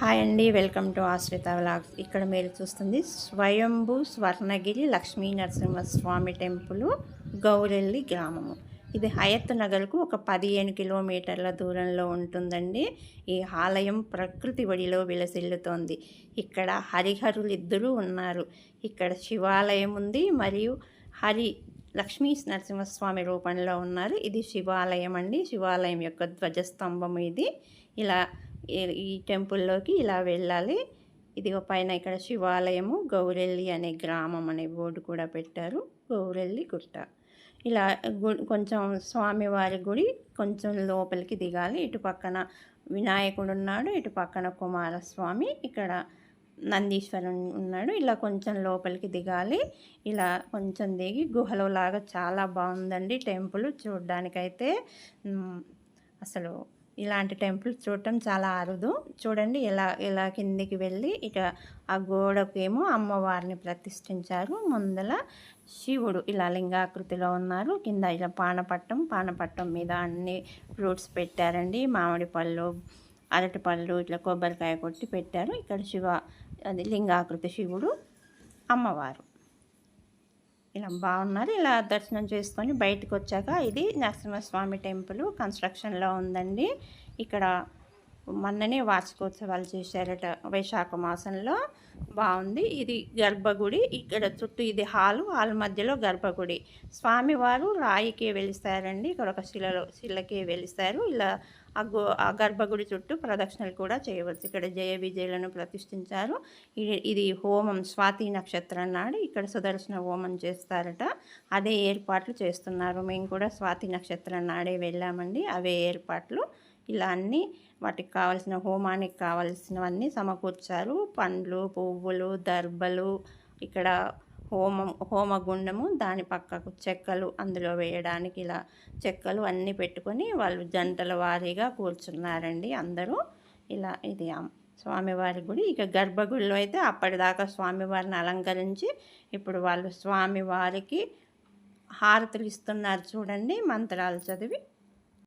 Hi అండి welcome to ఆశ్రిత vlogs. ఇక్కడ మీరు చూస్తుంది స్వయంభూ స్వర్ణగిరి లక్ష్మీ నరసింహస్వామి టెంపుల్ గౌరెల్లి గ్రామము. ఇది హయత్ నగర్కు ఒక పదిహేను కిలోమీటర్ల దూరంలో ఉంటుందండి. ఈ ఆలయం ప్రకృతి ఒడిలో విలసిల్లుతోంది. ఇక్కడ హరిహరులిద్దరూ ఉన్నారు. ఇక్కడ శివాలయం ఉంది మరియు హరి లక్ష్మీ నరసింహస్వామి రూపంలో ఉన్నారు. ఇది శివాలయం అండి. శివాలయం యొక్క ధ్వజస్తంభం ఇది. ఇలా ఈ టెంపుల్లోకి ఇలా వెళ్ళాలి. ఇది పైన ఇక్కడ శివాలయము గౌరెల్లి అనే గ్రామం అనే బోర్డు కూడా పెట్టారు. గౌరెల్లి గుట్ట. ఇలా కొంచెం స్వామివారి గుడి కొంచెం లోపలికి దిగాలి. ఇటు పక్కన వినాయకుడు ఉన్నాడు ఇటు పక్కన కుమారస్వామి ఇక్కడ నందీశ్వరం ఉన్నాడు. ఇలా కొంచెం లోపలికి దిగాలి. ఇలా కొంచెం దిగి గుహలో లాగా చాలా బాగుందండి టెంపుల్ చూడ్డానికైతే. అసలు ఇలాంటి టెంపుల్స్ చూడటం చాలా అరుదు. చూడండి ఇలా ఇలా కిందికి వెళ్ళి ఇక ఆ గోడకేమో అమ్మవారిని ప్రతిష్ఠించారు. ముందల శివుడు ఇలా లింగాకృతిలో ఉన్నారు. కింద ఇలా పానపట్టం పానపట్టం మీద అన్ని ఫ్రూట్స్ పెట్టారండి. మామిడి పళ్ళు అరటి పళ్ళు ఇట్లా కొబ్బరికాయ కొట్టి పెట్టారు. ఇక్కడ శివ అది లింగాకృతి శివుడు అమ్మవారు. ఇలా బాగున్నారు. ఇలా దర్శనం చేసుకొని బయటకు వచ్చాక ఇది నరసింహస్వామి టెంపుల్ కన్స్ట్రక్షన్లో ఉందండి. ఇక్కడ మొన్ననే వార్షికోత్సవాలు చేశారట వైశాఖ మాసంలో. బాగుంది. ఇది గర్భగుడి. ఇక్కడ చుట్టూ ఇది హాలు హాల్ మధ్యలో గర్భగుడి. స్వామివారు రాయికే వెలిస్తారండి. ఇక్కడ ఒక శిలలో శిలకే వెలిస్తారు. ఇలా ఆ గో ఆ గర్భగుడి చుట్టూ ప్రదక్షిణలు కూడా చేయవచ్చు. ఇక్కడ జయ విజయలను ప్రతిష్ఠించారు. ఇది హోమం స్వాతి నక్షత్రం నాడు ఇక్కడ సుదర్శన హోమం చేస్తారట. అదే ఏర్పాట్లు చేస్తున్నారు. మేము కూడా స్వాతి నక్షత్రం నాడే వెళ్ళామండి. అవే ఏర్పాట్లు. ఇలా అన్నీ వాటికి కావాల్సిన హోమానికి కావాల్సినవన్నీ సమకూర్చారు. పండ్లు పువ్వులు దర్బలు ఇక్కడ హోమం హోమగుండము దాని పక్కకు చెక్కలు అందులో వేయడానికి ఇలా చెక్కలు అన్నీ పెట్టుకొని వాళ్ళు జంటల వారీగా కూర్చున్నారండి అందరూ. ఇలా ఇది స్వామివారి గుడి. ఇక గర్భగుడిలో అయితే అప్పటిదాకా స్వామివారిని అలంకరించి ఇప్పుడు వాళ్ళు స్వామివారికి హారతులు ఇస్తున్నారు చూడండి మంత్రాలు చదివి.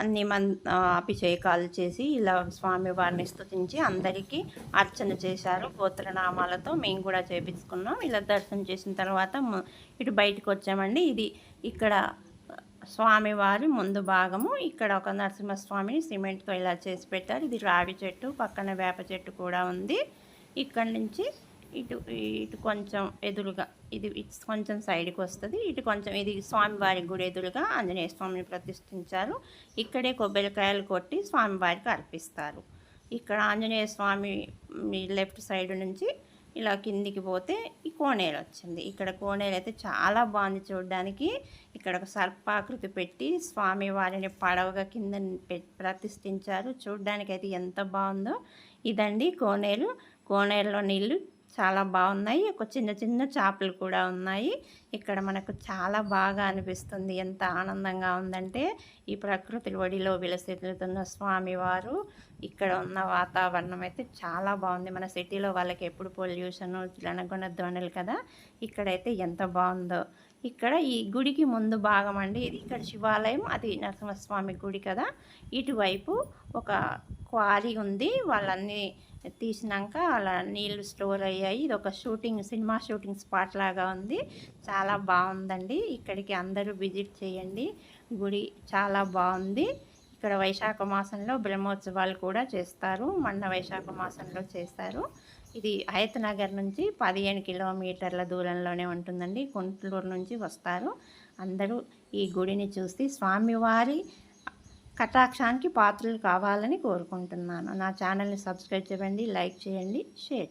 అన్ని మన్ అభిషేకాలు చేసి ఇలా స్వామివారిని స్థుతించి అందరికీ అర్చన చేశారు గోత్రనామాలతో. మేము కూడా చేపించుకున్నాం. ఇలా దర్శనం చేసిన తర్వాత ఇటు బయటకు వచ్చామండి. ఇది ఇక్కడ స్వామివారి ముందు భాగము. ఇక్కడ ఒక నరసింహస్వామిని సిమెంట్తో ఇలా చేసి పెట్టారు. ఇది రావి చెట్టు పక్కన వేప చెట్టు కూడా ఉంది. ఇక్కడ నుంచి ఇటు ఇటు కొంచెం ఎదురుగా ఇది కొంచెం సైడ్కి వస్తుంది. ఇటు కొంచెం ఇది స్వామివారికి గుడి ఎదురుగా ఆంజనేయ స్వామిని ప్రతిష్ఠించారు. ఇక్కడే కొబ్బరికాయలు కొట్టి స్వామివారికి అర్పిస్తారు. ఇక్కడ ఆంజనేయ స్వామి లెఫ్ట్ సైడ్ నుంచి ఇలా కిందికి పోతే ఈ కోనేరు వచ్చింది. ఇక్కడ కోనేరు అయితే చాలా బాగుంది చూడడానికి. ఇక్కడ ఒక సర్పాకృతి పెట్టి స్వామి వారిని పడవగా కింద ప్రతిష్ఠించారు. చూడడానికి అయితే ఎంత బాగుందో. ఇదండి కోనేరు. కోనేరులో నీళ్ళు చాలా బాగున్నాయి. ఒక చిన్న చిన్న చేపలు కూడా ఉన్నాయి. ఇక్కడ మనకు చాలా బాగా అనిపిస్తుంది. ఎంత ఆనందంగా ఉందంటే ఈ ప్రకృతి ఒడిలో విలసిల్లుతున్న స్వామివారు ఇక్కడ ఉన్న వాతావరణం అయితే చాలా బాగుంది. మన సిటీలో వాళ్ళకి ఎప్పుడు పొల్యూషన్ జనగొండ ధ్వనులు కదా ఇక్కడైతే ఎంత బాగుందో. ఇక్కడ ఈ గుడికి ముందు భాగం అండి. ఇది ఇక్కడ శివాలయం అది నరసింహస్వామి గుడి కదా. ఇటువైపు ఒక క్వారీ ఉంది. వాళ్ళన్నీ తీసినాక అలా నీళ్ళు స్టోర్ అయ్యాయి. ఇది ఒక షూటింగ్ సినిమా షూటింగ్ స్పాట్ లాగా ఉంది. చాలా బాగుందండి. ఇక్కడికి అందరూ విజిట్ చేయండి. గుడి చాలా బాగుంది. ఇక్కడ వైశాఖ మాసంలో బ్రహ్మోత్సవాలు కూడా చేస్తారు. మొన్న వైశాఖ మాసంలో చేస్తారు ఇది హయత్ నగర్ నుంచి పదిహేను కిలోమీటర్ల దూరంలోనే ఉంటుందండి. కుంట్లూరు నుంచి వస్తారు. అందరూ ఈ గుడిని చూసి స్వామివారి కటాక్షానికి పాత్రలు కావాలని కోరుకుంటున్నాను. నా ఛానల్ని సబ్స్క్రైబ్ చేయండి లైక్ చేయండి షేర్